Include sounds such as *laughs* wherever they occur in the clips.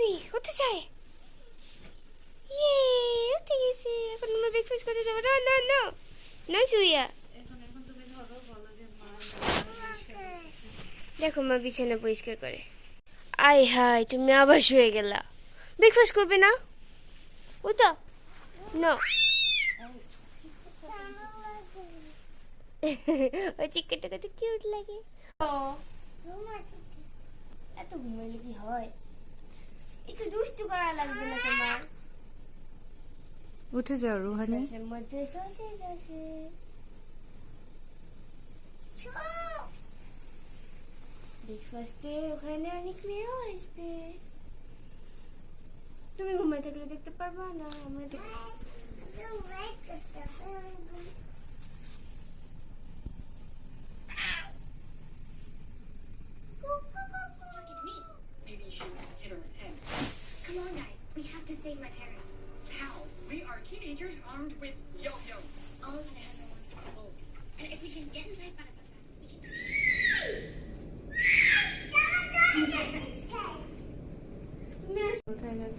Baby, উঠে যায় ইয়ে উঠে করতে যাব। শুইয়া। দেখো মা বিছানা পরিষ্কার করে। আই হাই তুমি আবার শুয়ে গেলা। ব্রেকফাস্ট করবে না? ওটা? না। ওই চিকেনটা কত কিউট লাগে। এত ঘুমাইলে কি হয়? করা লাগবে না তোমার? উঠে যাও রুহানি। মধ্যে সসেজ আছে ব্রেকফাস্টে ওখানে অনেক মেয়েও আসবে। তুমি ঘুমাই থাকলে দেখতে পারবা না? আমরা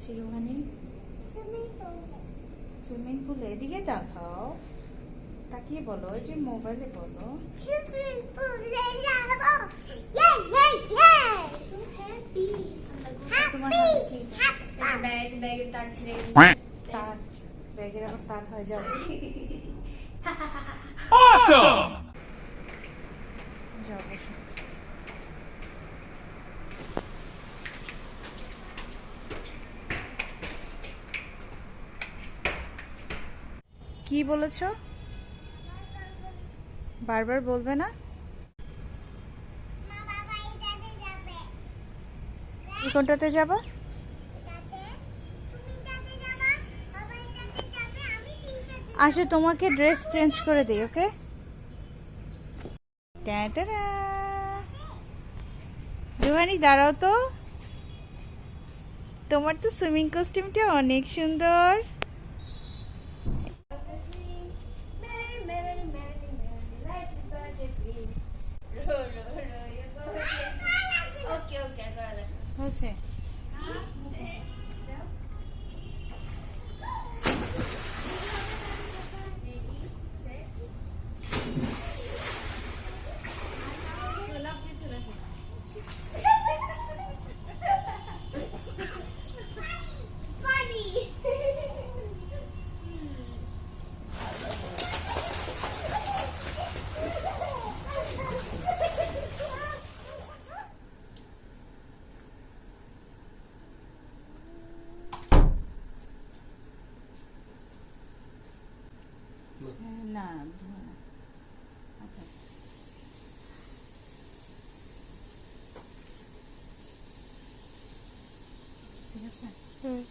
যাচ্ছি রুহানি সুইমিং পুলে। এদিকে দেখাও। তাকিয়ে বলো যে মোবাইলে বলো। তোমার হাতে কি? *laughs* কি বলেছ? বারবার বলবে না? কোনটাতে যাব? আসো, তোমাকে ড্রেস চেঞ্জ করে দিই, ওকে? রুহানি, দাঁড়াও তো। তোমার তো সুইমিং কস্টিউমটা অনেক সুন্দর। 11. না ধোয়া আচ্ছা ঠিক আছে হুম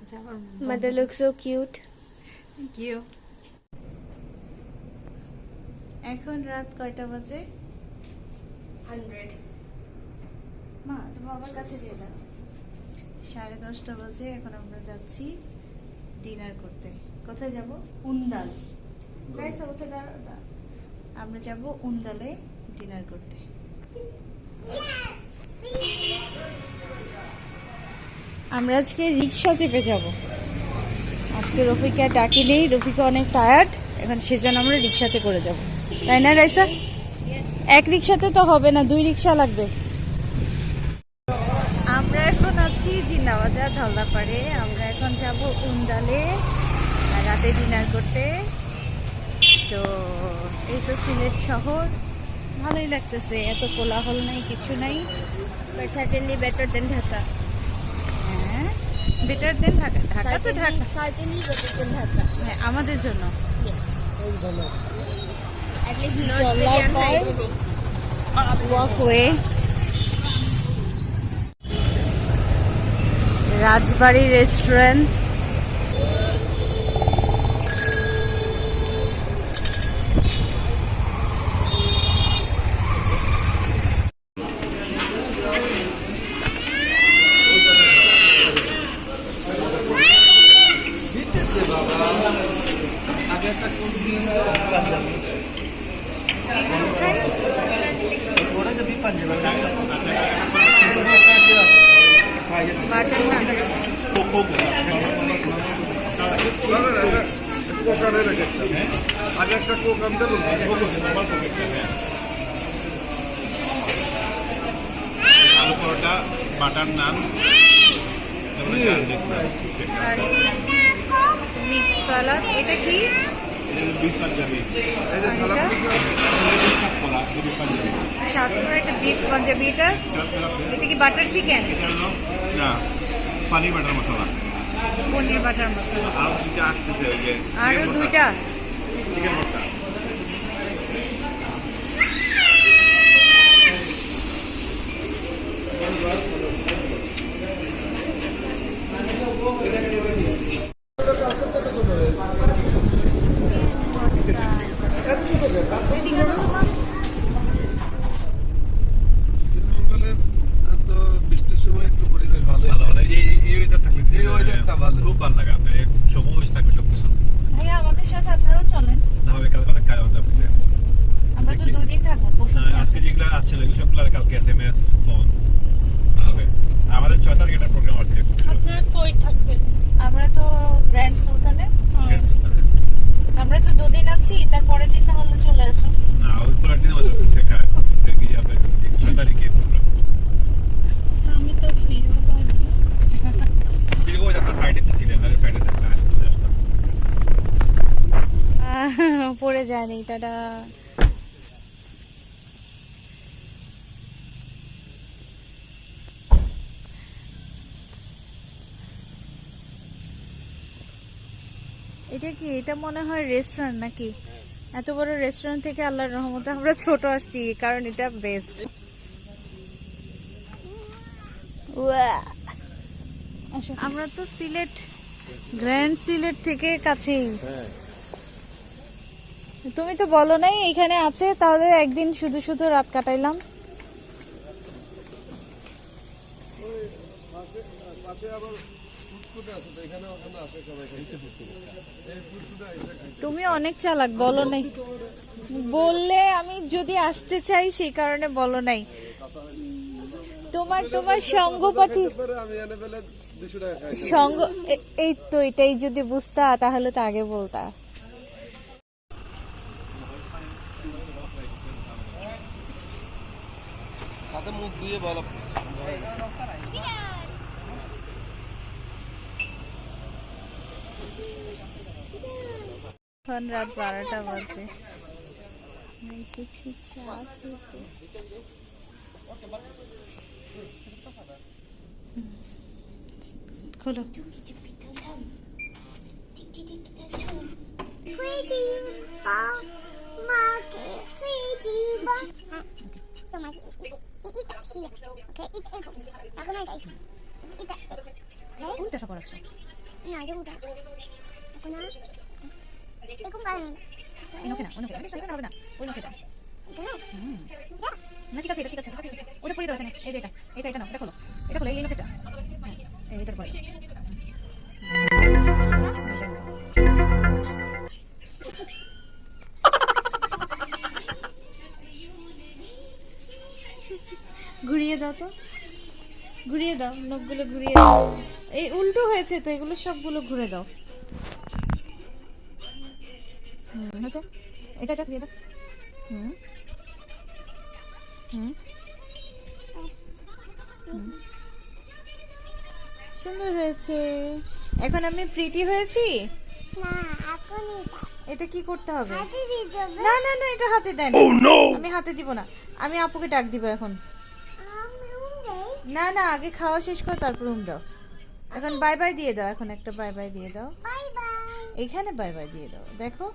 আচ্ছা Mother looks so cute. Thank you. এখন রাত কয়টা বাজে Hundred. মা তুমি বাবার কাছে যেয়ে দাও। সাড়ে দশটা বাজে এখন আমরা যাচ্ছি ডিনার করতে। কোথায় যাব? উন্দাল। গাইসা উঠে দাঁড়া। আমরা যাব উন্দালে ডিনার করতে। আমরা আজকে রিক্সা চেপে যাব। আজকে রফিকা ডাকি নেই রফিকা অনেক টায়ার্ড এখন সেজন্য আমরা রিক্সাতে করে যাব। তাই না রাইসা? এক রিক্সাতে তো হবে না দুই রিক্সা লাগবে। আছি জিন্দাবাজার ধলদাপাড়ে। আমরা এখন যাব উন্দালে রাতে ডিনার করতে। তো এই তো সিলেট শহর। ভালোই লাগতেছে এত কোলাহল নাই কিছু নাই। But certainly better than Dhaka. হ্যাঁ বেটার দেন ঢাকা ঢাকা তো Dhaka Certainly better than Dhaka. হ্যাঁ আমাদের জন্য। Yes. At least not very walkway Rajbari restaurant. Butter আগে একটা কোক আনতে আলু পরোটা বাটার নান মিক্স সালাদ এটা? কি বিফ পাঞ্জাবি একটা বিফ পাঞ্জাবি এটা। এটা কি বাটার চিকেন না পানির বাটার মশলা। পনির বাটার মশলা। আর দুইটা ওই দুইটা? চিকেন ভর্তা শ্রীমঙ্গলে তো বৃষ্টির সময় একটু পরিবেশ ভালো ভালো ভালো এই এই ওয়েদার থাকলে এই weatherটা ভালো। খুব ভালো লাগে আপনার এই সবুজ থাকবে সব কিছু ভাইয়া আমাদের সাথে আপনারাও চলেন না হবে কালকে অনেক কাজ আমাদের অফিসে আমরা তো দুই দিন থাকব পরশু না, আজকে যেগুলো আসছিল এগুলো সবগুলো আর কালকে এস এম এস ফোন হবে আমাদের ছয় তারিখ একটা প্রোগ্রাম আছে আমরা তো গ্র্যান্ড সুলতানে আমরা তো দুদিন আছি তারপরের দিন তাহলে চলে আসুন। না ওই পরের দিন আমাদের অফিসে কাজ অফিসে কি যাবে ছয় তারিখে প্রোগ্রাম। আমি তো ফ্রি বিলগো যাতে ফ্রাইডেতে ছিলেন তাহলে ফ্রাইডেতে আসতে আসতাম। পড়ে যায়নি টাটা। এটা কি? এটা মনে হয় রেস্টুরেন্ট নাকি? এত বড় রেস্টুরেন্ট থেকে আল্লাহর রহমতে আমরা ছোট আসছি কারণ এটা বেস্ট আমরা তো সিলেট গ্র্যান্ড সিলেট থেকে কাছেই। তুমি তো বলো নাই এখানে আছে তাহলে একদিন শুধু শুধু রাত কাটাইলাম। আবার তুমি অনেক চালাক বলো নাই। বললে আমি যদি আসতে চাই সেই কারণে বলো নাই। তোমার তোমার টাকা খাই সঙ্গ এই তো এটাই যদি বুঝতা তাহলে তো আগে বলতা। মুখ দিয়ে ভালো এখন রাত বারোটা বাজে এসেছি চা খেতে খোলো? কোনটা করাচ্ছ না, এটা। এখন না। এরকম না। হবে না ওই না? ঠিক আছে ঠিক আছে ওটা দাও এখানে এই যে এটা এটা এটা নাও এটা খোলো এটা খোলো এই নখেটা এই এটার পরে ঘুরিয়ে দাও তো ঘুরিয়ে দাও, নখগুলো ঘুরিয়ে দাও এই উল্টো হয়েছে তো, এগুলো সবগুলো ঘুরে দাও হয়েছে? এটা এটা হুম। হুম। সুন্দর হয়েছে। এখন আমি প্রিটি হয়েছি? না, এটা। কি করতে হবে। না না না এটা হাতে দেন। আমি হাতে দিব না। আমি আপুকে ডাক দিব এখন। না না আগে খাওয়া শেষ কর তারপর রুম দাও। এখন বাই বাই দিয়ে দাও এখন একটা বাই বাই দিয়ে দাও। এখানে বাই বাই দিয়ে দাও দেখো।